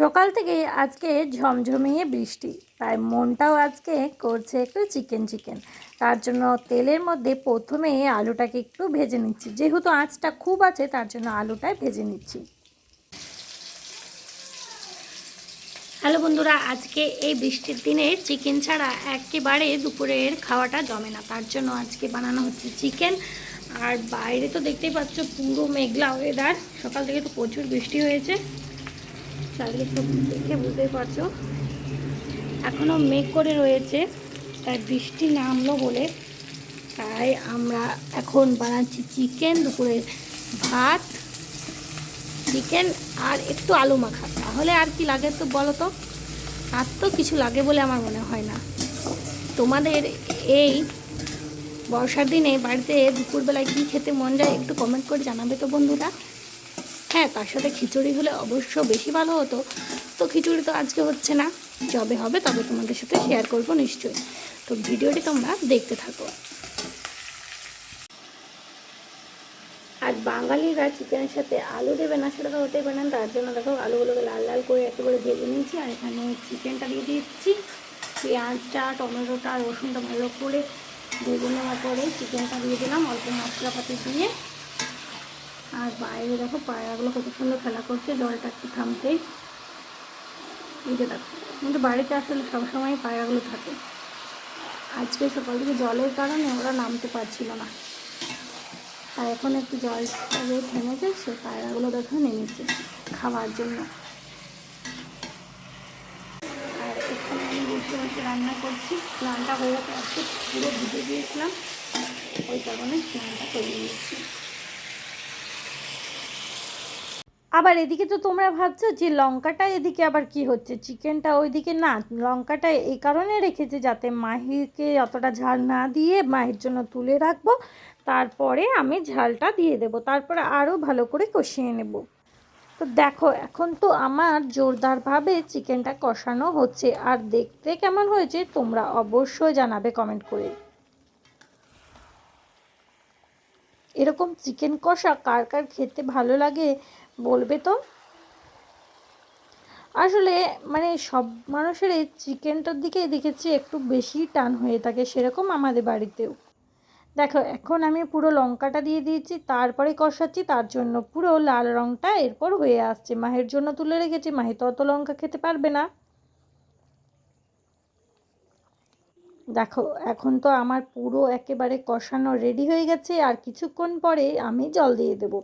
সকাল থেকে আজকে ঝমঝমিয়ে বৃষ্টি, তাই মনটাও আজকে করছে একটু চিকেন চিকেন। তার জন্য তেলের মধ্যে প্রথমে আলুটাকে একটু ভেজে নিচ্ছি। যেহেতু আঁচটা খুব আছে, তার জন্য আলুটাই ভেজে নিচ্ছি। হ্যালো বন্ধুরা, আজকে এই বৃষ্টির দিনে চিকেন ছাড়া একেবারে দুপুরের খাওয়াটা জমে না। তার জন্য আজকে বানানো হচ্ছে চিকেন। আর বাইরে তো দেখতেই পাচ্ছ পুরো মেঘলা ওয়েদার সকাল থেকে তো প্রচুর বৃষ্টি হয়েছে। চারিদিক তো দেখে বুঝতেই পারছ। এখনও মেঘ করে রয়েছে, তাই বৃষ্টি নামলো বলে তাই আমরা এখন বানাচ্ছি চিকেন দুপুরে ভাত, চিকেন আর একটু আলু মাখা। তাহলে আর কি লাগে তো বলো তো? আর তো কিছু লাগে বলে আমার মনে হয় না। তোমাদের এই বর্ষার দিনে বাড়িতে দুপুরবেলায় কী খেতে মন যায় একটু কমেন্ট করে জানাবে তো বন্ধুরা। হ্যাঁ তার সাথে খিচুড়ি হলে অবশ্য বেশি ভালো হতো। তো খিচুড়ি তো আজকে হচ্ছে না। যবে হবে, তবে তোমাদের সাথে শেয়ার করব নিশ্চয়ই। তো ভিডিওটি তোমরা দেখতে থাকো। আর বাঙালিরা চিকেনের সাথে আলু দেবে না, সেটা তো হতেই পারে না। তার জন্য দেখো আলুগুলোকে লাল লাল করে একেবারে ভেজে নিয়েছি, আর এখানে চিকেনটা দিয়ে দিচ্ছি। পেঁয়াজটা, টমেটোটা, রসুনটা ভালো করে ভেজে নেওয়ার পরে চিকেনটা দিয়ে দিলাম অল্প মশলাপাতি দিয়ে। আর বাইরে দেখো পায়রাগুলো কত সুন্দর খেলা করছে, জলটা একটু থামতেই। এই যে দেখো কিন্তু বাড়িতে আসলে সবসময় পায়রাগুলো থাকে। আজকে সকাল থেকে জলের কারণে ওরা নামতে পারছিল না। আর এখন একটু জল থেমেছে সে পায়রাগুলো দেখো নেমেছে খাওয়ার জন্য। আর এখানে আমি বসে বসে রান্না করছি, স্নানটা হয়ে গেছে, পুরো ভিজে দিয়েছিলাম ওই কারণে স্নানটা করে দিয়েছি আবার এদিকে তো তোমরা ভাবছ যে লঙ্কাটা এদিকে আবার কি হচ্ছে? চিকেনটা ওইদিকে না, লঙ্কাটা এই কারণে রেখেছে যাতে মাহিকে অতটা ঝাল না দিয়ে মাহির জন্য তুলে রাখব। তারপরে আমি ঝালটা দিয়ে দেবো, তারপরে আরও ভালো করে কষিয়ে নেব। তো দেখো, এখন তো আমার জোরদারভাবে চিকেনটা কষানো হচ্ছে। আর দেখতে কেমন হয়েছে তোমরা অবশ্যই জানাবে কমেন্ট করে। এরকম চিকেন কষা কার কার খেতে ভালো লাগে বলবে তো? আসলে মানে সব মানুষের এই চিকেনটার দিকে দেখেছি একটু বেশি টান হয়ে থাকে সেরকম আমাদের বাড়িতেও। দেখো, এখন আমি পুরো লঙ্কাটা দিয়ে দিয়েছি, তারপরে কষাচ্ছি, তার জন্য পুরো লাল রঙটা এরপর হয়ে আসছে। মাহের জন্য তুলে রেখেছি, মাহি তো অত লঙ্কা খেতে পারবে না। দেখো, এখন তো আমার পুরো একেবারে কষানো রেডি হয়ে গেছে, আর কিছুক্ষণ পরে আমি জল দিয়ে দেব।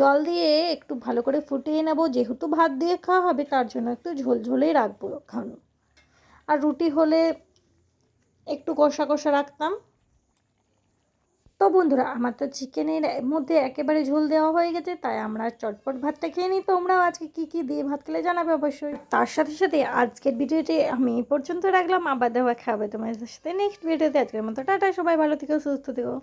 জল দিয়ে একটু ভালো করে ফুটিয়ে নেব, যেহেতু ভাত দিয়ে খাওয়া হবে, তার জন্য একটু ঝোলঝোলেই রাখব খান আর রুটি হলে একটু কষা কষা রাখতাম। তো বন্ধুরা, আমার তো চিকেনের মধ্যে একেবারে ঝোল দেওয়া হয়ে গেছে, তাই আমরা চটপট ভাতটা খেয়ে নিই। তোমরাও আজকে কি কি দিয়ে ভাত খেলে জানাবে অবশ্যই। তার সাথে সাথে আজকের ভিডিওটি আমি পর্যন্ত রাখলাম। আবার দেওয়া খাবে তোমাদের সাথে নেক্সট ভিডিওতে। আজকের মতো টাটা, সবাই ভালো থেকো, সুস্থ থেকো।